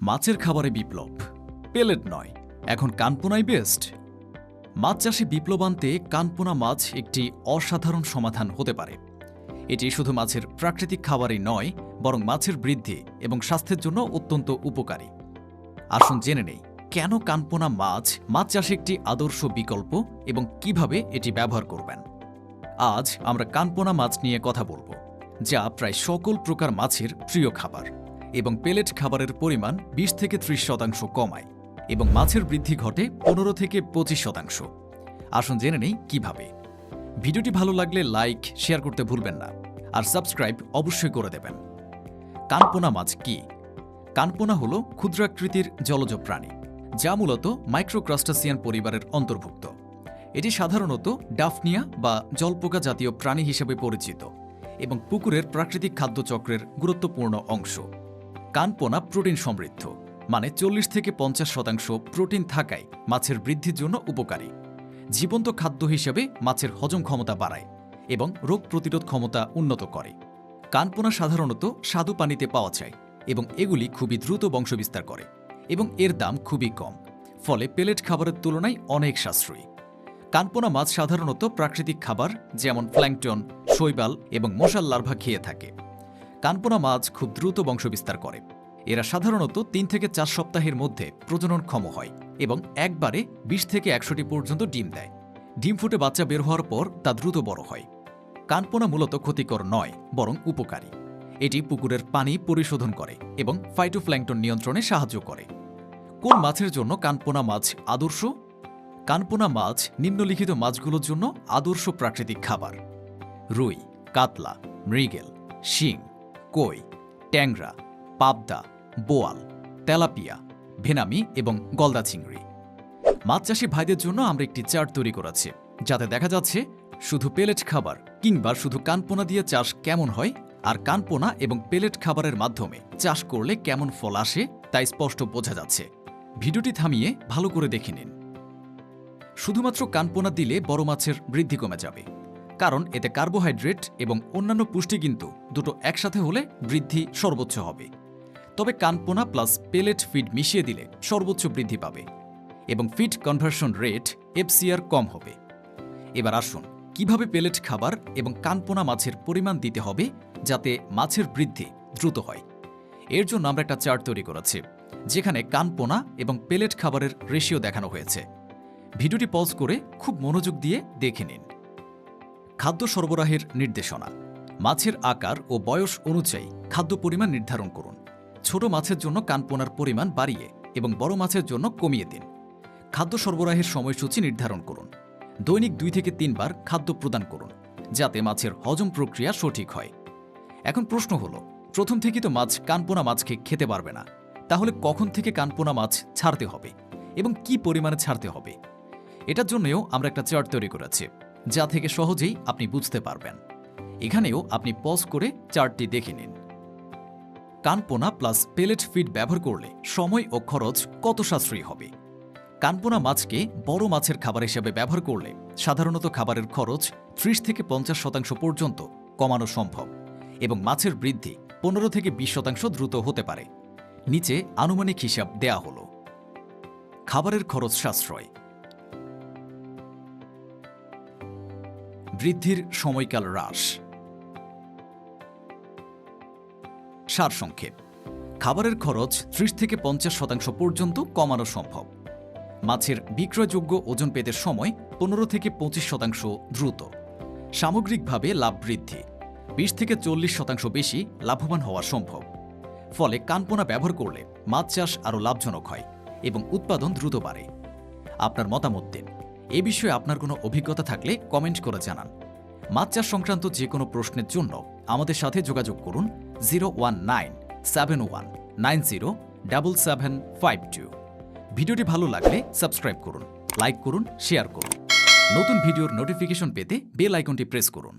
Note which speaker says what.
Speaker 1: মাছের খাবারে বিপ্লব। পেলেট নয়, এখন কানপোনাই বেস্ট মাছ চাষে বিপ্লব আনতে কানপোনা মাছ একটি অসাধারণ সমাধান হতে পারে। এটি শুধু মাছের প্রাকৃতিক খাবারই নয়, বরং মাছের বৃদ্ধি এবং স্বাস্থ্যের জন্য অত্যন্ত উপকারী। আসুন জেনে নেই, কেন কানপোনা মাছ মাছ চাষে একটি আদর্শ বিকল্প এবং কীভাবে এটি ব্যবহার করবেন? আজ আমরা কানপোনা মাছ নিয়ে কথা বলব, যা প্রায় সকল প্রকার মাছের প্রিয় খাবার। এবং পেলেট খাবারের পরিমাণ বিশ থেকে ত্রিশ শতাংশ কমায় এবং মাছের বৃদ্ধি ঘটে পনেরো থেকে পঁচিশ শতাংশ। আসুন জেনে নেই কীভাবে। ভিডিওটি ভালো লাগলে লাইক শেয়ার করতে ভুলবেন না। আর সাবস্ক্রাইব অবশ্যই করে দেবেন। কানপোনা মাছ কি? কানপোনা হল ক্ষুদ্রাকৃতির জলজ প্রাণী, যা মূলত মাইক্রোক্রাস্টাসিয়ান পরিবারের অন্তর্ভুক্ত। এটি সাধারণত ডাফনিয়া বা জলপোকা জাতীয় প্রাণী হিসেবে পরিচিত এবং পুকুরের প্রাকৃতিক খাদ্যচক্রের গুরুত্বপূর্ণ অংশ। কানপোনা প্রোটিন সমৃদ্ধ মানে চল্লিশ থেকে পঞ্চাশ শতাংশ প্রোটিন থাকায় মাছের বৃদ্ধির জন্য উপকারী। জীবন্ত খাদ্য হিসেবে মাছের হজম ক্ষমতা বাড়ায় এবং রোগ প্রতিরোধ ক্ষমতা উন্নত করে। কানপোনা সাধারণত স্বাদু পানিতে পাওয়া যায় এবং এগুলি খুবই দ্রুত বংশবিস্তার করে এবং এর দাম খুবই কম, ফলে পেলেট খাবারের তুলনায় অনেক সাশ্রয়ী। কানপোনা মাছ সাধারণত প্রাকৃতিক খাবার যেমন প্ল্যাংটন, শৈবাল এবং মশাল লার্ভা খেয়ে থাকে। কানপোনা মাছ খুব দ্রুত বংশবিস্তার করে। এরা সাধারণত তিন থেকে চার সপ্তাহের মধ্যে প্রজননক্ষম হয় এবং একবারে বিশ থেকে একশোটি পর্যন্ত ডিম দেয়। ডিম ফুটে বাচ্চা বের হওয়ার পর তা দ্রুত বড় হয়। কানপোনা মূলত ক্ষতিকর নয়, বরং উপকারী। এটি পুকুরের পানি পরিশোধন করে এবং ফাইটোপ্ল্যাংটন নিয়ন্ত্রণে সাহায্য করে। কোন মাছের জন্য কানপোনা মাছ আদর্শ? কানপোনা মাছ নিম্নলিখিত মাছগুলোর জন্য আদর্শ প্রাকৃতিক খাবার। রুই, কাতলা, মৃগেল, শিং কই, ট্যাংরা, পাবদা, বোয়াল, তেলাপিয়া, ভেনামি এবং গলদা চিংড়ি। মাছ চাষি ভাইদের জন্য আমরা একটি চার্ট তৈরি করেছি, যাতে দেখা যাচ্ছে শুধু পেলেট খাবার কিংবা শুধু কানপোনা দিয়ে চাষ কেমন হয় আর কানপোনা এবং পেলেট খাবারের মাধ্যমে চাষ করলে কেমন ফল আসে তাই স্পষ্ট বোঝা যাচ্ছে। ভিডিওটি থামিয়ে ভালো করে দেখে নিন। শুধুমাত্র কানপোনা দিলে বড় মাছের বৃদ্ধি কমে যাবে। কারণ এতে কার্বোহাইড্রেট এবং অন্যান্য পুষ্টি কিন্তু দুটো একসাথে হলে বৃদ্ধি সর্বোচ্চ হবে। তবে কানপোনা প্লাস পেলেট ফিড মিশিয়ে দিলে সর্বোচ্চ বৃদ্ধি পাবে এবং ফিড কনভার্সন রেট এফসিআর কম হবে। এবার আসুন, কীভাবে পেলেট খাবার এবং কানপোনা মাছের পরিমাণ দিতে হবে যাতে মাছের বৃদ্ধি দ্রুত হয়? এর জন্য আমরা একটা চার্ট তৈরি করেছি, যেখানে কানপোনা এবং পেলেট খাবারের রেশিও দেখানো হয়েছে। ভিডিওটি পজ করে খুব মনোযোগ দিয়ে দেখে নিন। খাদ্য সরবরাহের নির্দেশনা। মাছের আকার ও বয়স অনুযায়ী খাদ্য পরিমাণ নির্ধারণ করুন। ছোট মাছের জন্য কানপোনার পরিমাণ বাড়িয়ে এবং বড় মাছের জন্য কমিয়ে দিন। খাদ্য সরবরাহের সময়সূচি নির্ধারণ করুন। দৈনিক দুই থেকে তিনবার খাদ্য প্রদান করুন, যাতে মাছের হজম প্রক্রিয়া সঠিক হয়। এখন প্রশ্ন হলো, প্রথম থেকে তো মাছ কানপোনা মাছকে খেতে পারবে না। তাহলে কখন থেকে কানপোনা মাছ ছাড়তে হবে এবং কি পরিমাণে ছাড়তে হবে? এটার জন্যও আমরা একটা চার্ট তৈরি করেছি। যা থেকে সহজেই আপনি বুঝতে পারবেন। এখানেও আপনি পজ করে চার্টটি দেখে নিন। কানপোনা প্লাস পেলেট ফিড ব্যবহার করলে সময় ও খরচ কত সাশ্রয়ী হবে? কানপোনা মাছকে বড় মাছের খাবার হিসেবে ব্যবহার করলে সাধারণত খাবারের খরচ ত্রিশ থেকে পঞ্চাশ শতাংশ পর্যন্ত কমানো সম্ভব এবং মাছের বৃদ্ধি পনেরো থেকে বিশ শতাংশ দ্রুত হতে পারে। নিচে আনুমানিক হিসাব দেয়া হল। খাবারের খরচ সাশ্রয়। বৃদ্ধির সময়কাল হ্রাস। সারসংক্ষেপ খাবারের খরচ ত্রিশ থেকে পঞ্চাশ শতাংশ পর্যন্ত কমানো সম্ভব। মাছের বিক্রয়যোগ্য ওজন পেতে সময় পনেরো থেকে পঁচিশ শতাংশ দ্রুত। সামগ্রিকভাবে লাভ বৃদ্ধি। বিশ থেকে চল্লিশ শতাংশ বেশি লাভবান হওয়া সম্ভব। ফলে কানপোনা ব্যবহার করলে মাছ চাষ আরও লাভজনক হয় এবং উৎপাদন দ্রুত বাড়ে। আপনার মতামত দিন। এ বিষয়ে আপনার কোনো অভিজ্ঞতা থাকলে কমেন্ট করে জানান। মাছ চাষ সংক্রান্ত যে কোনো প্রশ্নের জন্য আমাদের সাথে যোগাযোগ করুন zero one nine seven one nine zero double seven five two. ভিডিওটি ভালো লাগলে সাবস্ক্রাইব করুন, লাইক করুন, শেয়ার করুন। নতুন ভিডিওর নোটিফিকেশন পেতে বেল আইকনটি প্রেস করুন।